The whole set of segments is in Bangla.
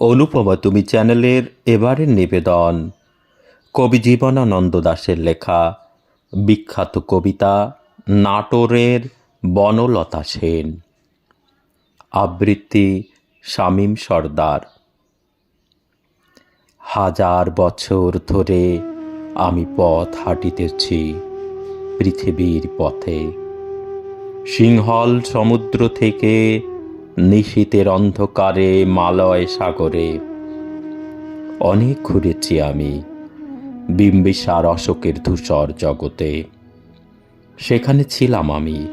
অনুপমা তুমি চ্যানেলের এবারের নিবেদন। কবি জীবনানন্দ দাশের লেখা, বিখ্যাত কবিতা, নাটোরের বনলতা সেন। আবৃত্তি শামীম সর্দার। হাজার বছর ধরে আমি পথ হাঁটিতেছি পৃথিবীর পথে। সিংহল সমুদ্র থেকে নিশীতের অন্ধকারে মালয় সাগরে। অনেক ঘুরেছি আমি বিম্বিসার অশোকের ধূসর জগতে। সেখানে ছিলাম আমি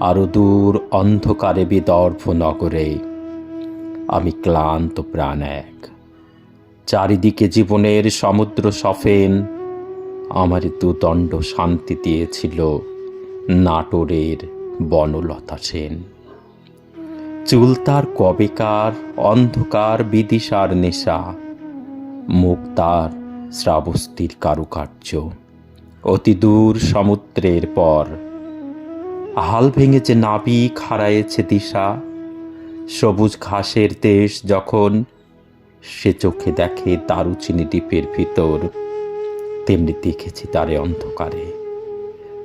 আরও দূর অন্ধকারে বিদর্ভ নগরে। আমি ক্লান্ত প্রাণ এক। চারিদিকে জীবনের সমুদ্র সফেন। আমার দুদণ্ড শান্তি দিয়েছিল নাটোরের বনলতা সেন। চুল তার কবেকার, অন্ধকার, বিদিশার নেশা। মুখ তার শ্রাবস্তির কারুকার্য। অতি দূর সমুদ্রের পর। হাল ভেঙেছে নাবিক, হারায়েছে দিশা। সবুজ ঘাসের দেশ যখন সে চোখে দেখে দারুচিনি দ্বীপের ভিতর, তেমনি দেখেছি তারে অন্ধকারে।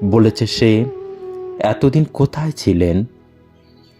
বলেছে সে, এতদিন কোথায় ছিলেন?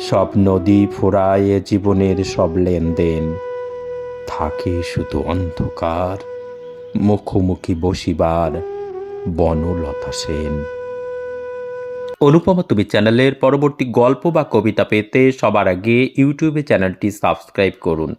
সব নদী ফোরায় জীবনের সব লেনদেন। থাকে শুধু অন্ধকার, মুখোমুখি বসিবার বনলতা সেন। অনুপমা, তুমি চ্যানেলের পরবর্তী গল্প বা কবিতা পেতে সবার আগে ইউটিউবে চ্যানেলটি সাবস্ক্রাইব করুন।